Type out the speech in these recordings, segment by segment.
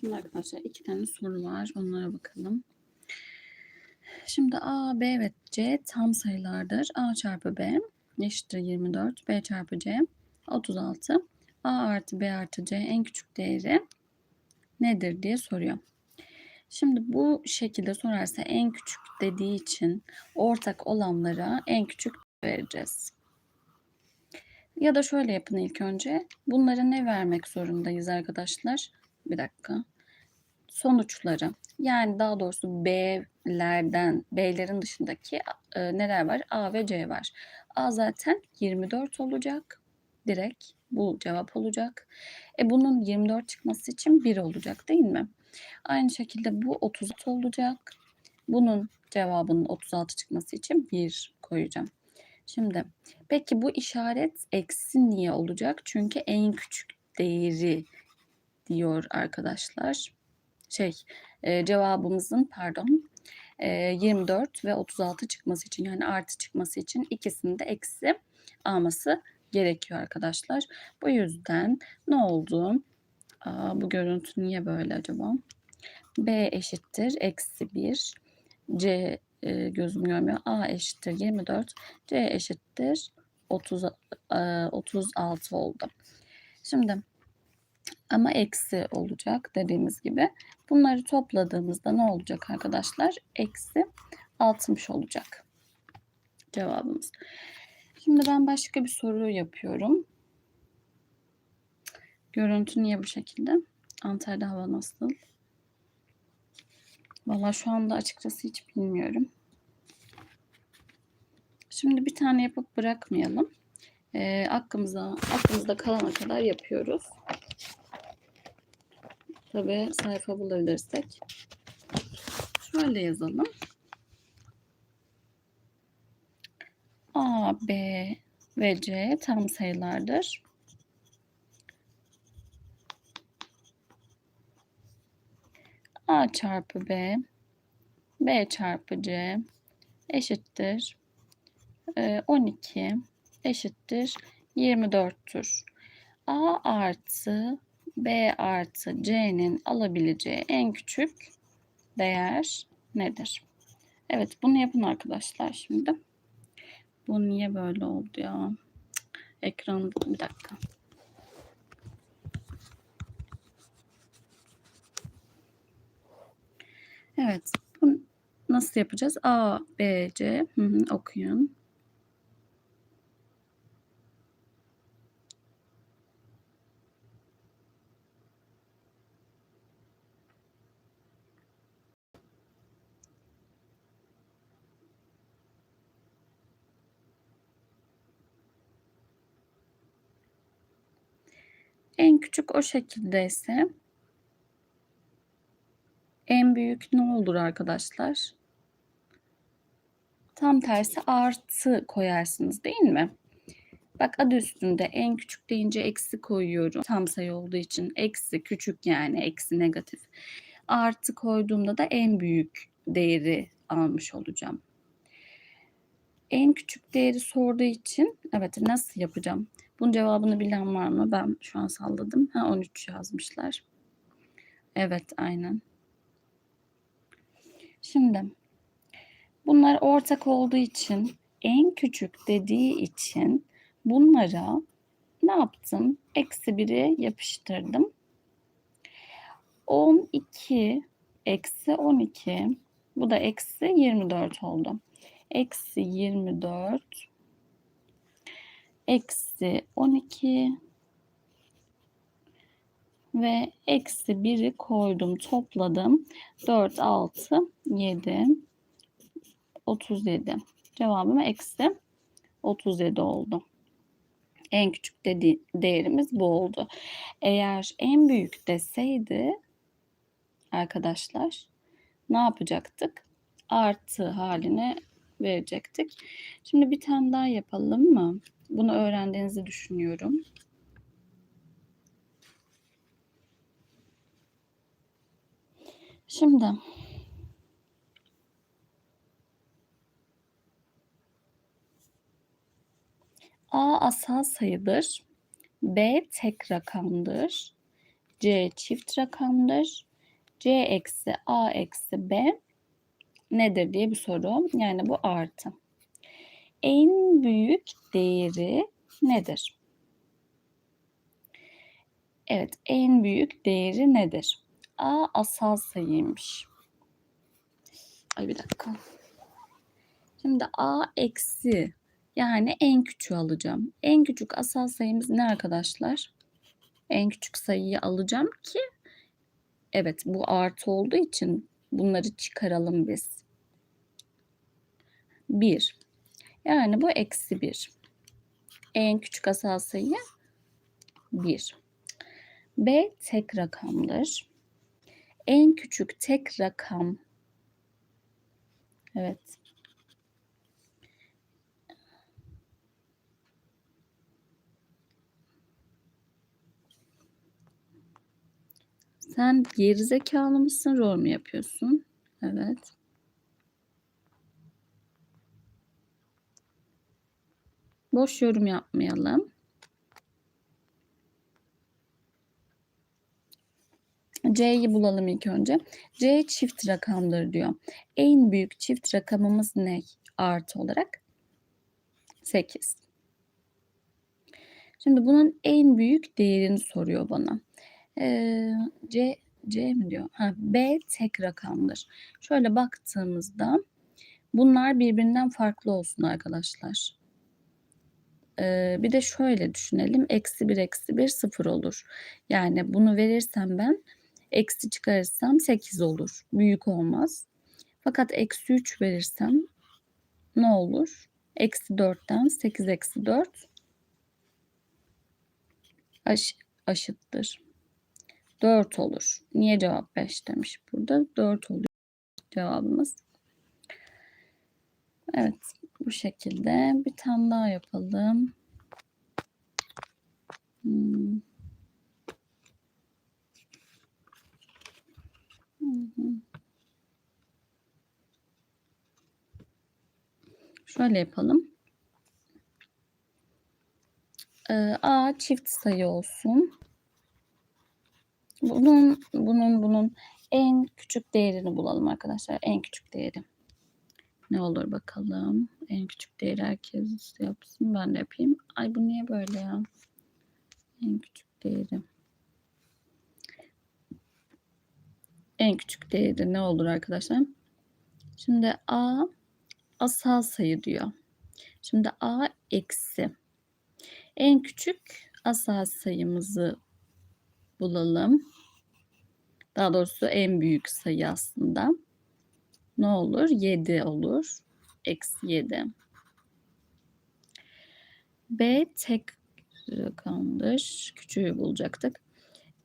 Şimdi arkadaşlar iki tane soru var. Onlara bakalım. Şimdi A, B ve C tam sayılardır. A çarpı B eşittir 24. B çarpı C 36. A artı B artı C en küçük değeri nedir diye soruyor. Şimdi bu şekilde sorarsa en küçük dediği için ortak olanlara en küçük vereceğiz. Ya da şöyle yapın ilk önce. Bunlara ne vermek zorundayız arkadaşlar? Bir dakika. Sonuçları. Yani daha doğrusu B'lerden, B'lerin dışındaki e, neler var? A ve C var. A zaten 24 olacak. Direkt bu cevap olacak. E bunun 24 çıkması için 1 olacak değil mi? Aynı şekilde bu 36 olacak. Bunun cevabının 36 çıkması için 1 koyacağım. Şimdi peki bu işaret eksi niye olacak? Çünkü en küçük değeri diyor arkadaşlar. Şey e, cevabımızın pardon e, 24 ve 36 çıkması için yani artı çıkması için ikisini de eksi alması gerekiyor arkadaşlar. Bu yüzden ne oldu? Aa, bu görüntü niye böyle acaba? B eşittir eksi 1. C e, gözüm görmüyor. A eşittir 24. C eşittir 30, e, 36 oldu. Şimdi ama eksi olacak dediğimiz gibi. Bunları topladığımızda ne olacak arkadaşlar? Eksi 60 olacak cevabımız. Şimdi ben başka bir soru yapıyorum. Görüntü niye bu şekilde? Antalya'da hava nasıl? Valla şu anda açıkçası hiç bilmiyorum. Şimdi bir tane yapıp bırakmayalım. E, aklımıza, aklımızda kalana kadar yapıyoruz. Tabi sayfa bulabilirsek. Şöyle yazalım. A, B ve C tam sayılardır. A çarpı B, B çarpı C eşittir 12 eşittir 24'tür. A artı B artı C'nin alabileceği en küçük değer nedir? Evet bunu yapın arkadaşlar şimdi. Bu niye böyle oldu ya? Ekran bir dakika. Evet. Bu nasıl yapacağız? A, B, C. Hı hı, okuyun. En küçük o şekildeyse en büyük ne olur arkadaşlar? Tam tersi artı koyarsınız değil mi? Bak adı üstünde en küçük deyince eksi koyuyorum. Tam sayı olduğu için eksi küçük yani eksi negatif. Artı koyduğumda da en büyük değeri almış olacağım. En küçük değeri sorduğu için evet nasıl yapacağım? Bunun cevabını bilen var mı? Ben şu an salladım. Ha 13 yazmışlar. Evet aynen. Şimdi bunlar ortak olduğu için en küçük dediği için bunlara ne yaptım? Eksi 1'i yapıştırdım. 12 eksi 12 bu da eksi 24 oldu. Eksi 24 eksi 12 ve eksi 1'i koydum topladım 4 6 7 37 cevabım eksi 37 oldu. En küçük dedi değerimiz bu oldu. Eğer en büyük deseydi arkadaşlar ne yapacaktık? Artı haline verecektik. Şimdi bir tane daha yapalım mı? Bunu öğrendiğinizi düşünüyorum. Şimdi A asal sayıdır. B tek rakamdır. C çift rakamdır. C eksi A eksi B nedir diye bir soru. Yani bu artı. En büyük değeri nedir? Evet, en büyük değeri nedir? A asal sayıymış. Ay bir dakika. Şimdi A eksi yani en küçüğü alacağım. En küçük asal sayımız ne arkadaşlar? En küçük sayıyı alacağım ki evet bu artı olduğu için bunları çıkaralım biz. 1. Yani bu eksi 1. En küçük asal sayı 1. B tek rakamdır. En küçük tek rakam Evet. Sen gerizekalı mısın? Rol mü yapıyorsun? Evet. Boş yorum yapmayalım. C'yi bulalım ilk önce. C çift rakamdır diyor. En büyük çift rakamımız ne? Artı olarak 8. Şimdi bunun en büyük değerini soruyor bana. Ee, C C mi diyor? Ha, B tek rakamdır. Şöyle baktığımızda bunlar birbirinden farklı olsun arkadaşlar. Bir de şöyle düşünelim. Eksi 1 eksi 1 sıfır olur. Yani bunu verirsem ben eksi çıkarırsam 8 olur. Büyük olmaz. Fakat eksi 3 verirsem ne olur? Eksi 4'ten 8 eksi 4 aş aşıttır. 4 olur. Niye cevap 5 demiş burada? 4 oluyor cevabımız. Evet bu şekilde bir tane daha yapalım. Hmm. Şöyle yapalım. Ee, A çift sayı olsun. Bunun bunun bunun en küçük değerini bulalım arkadaşlar. En küçük değeri. Ne olur bakalım. En küçük değeri herkes yapsın. Ben de yapayım. Ay bu niye böyle ya? En küçük değeri. En küçük değeri ne olur arkadaşlar? Şimdi A asal sayı diyor. Şimdi A eksi. En küçük asal sayımızı bulalım. Daha doğrusu en büyük sayı aslında. Ne olur? 7 olur. Eksi 7. B tek rakamdır. Küçüğü bulacaktık.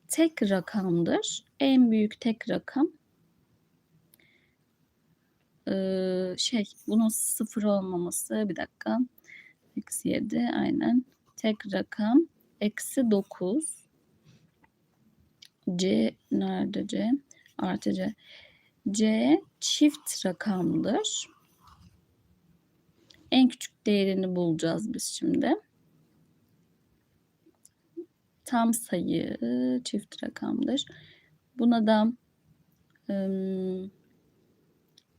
Tek rakamdır. En büyük tek rakam ee, şey bunun sıfır olmaması bir dakika. Eksi 7 aynen. Tek rakam eksi 9 C nerede C? Artı C. C çift rakamdır. En küçük değerini bulacağız biz şimdi. Tam sayı çift rakamdır. Buna da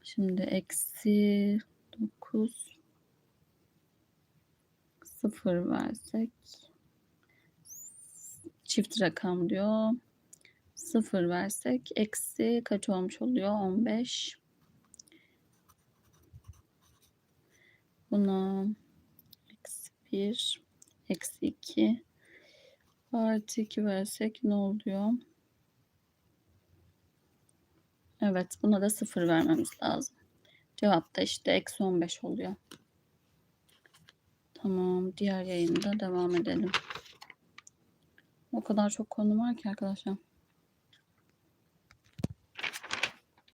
şimdi eksi 9 sıfır versek çift rakam diyor. 0 versek eksi kaç olmuş oluyor? 15. Buna eksi 1 eksi 2 artı 2 versek ne oluyor? Evet buna da 0 vermemiz lazım. Cevap da işte eksi 15 oluyor. Tamam diğer yayında devam edelim. O kadar çok konu var ki arkadaşlar.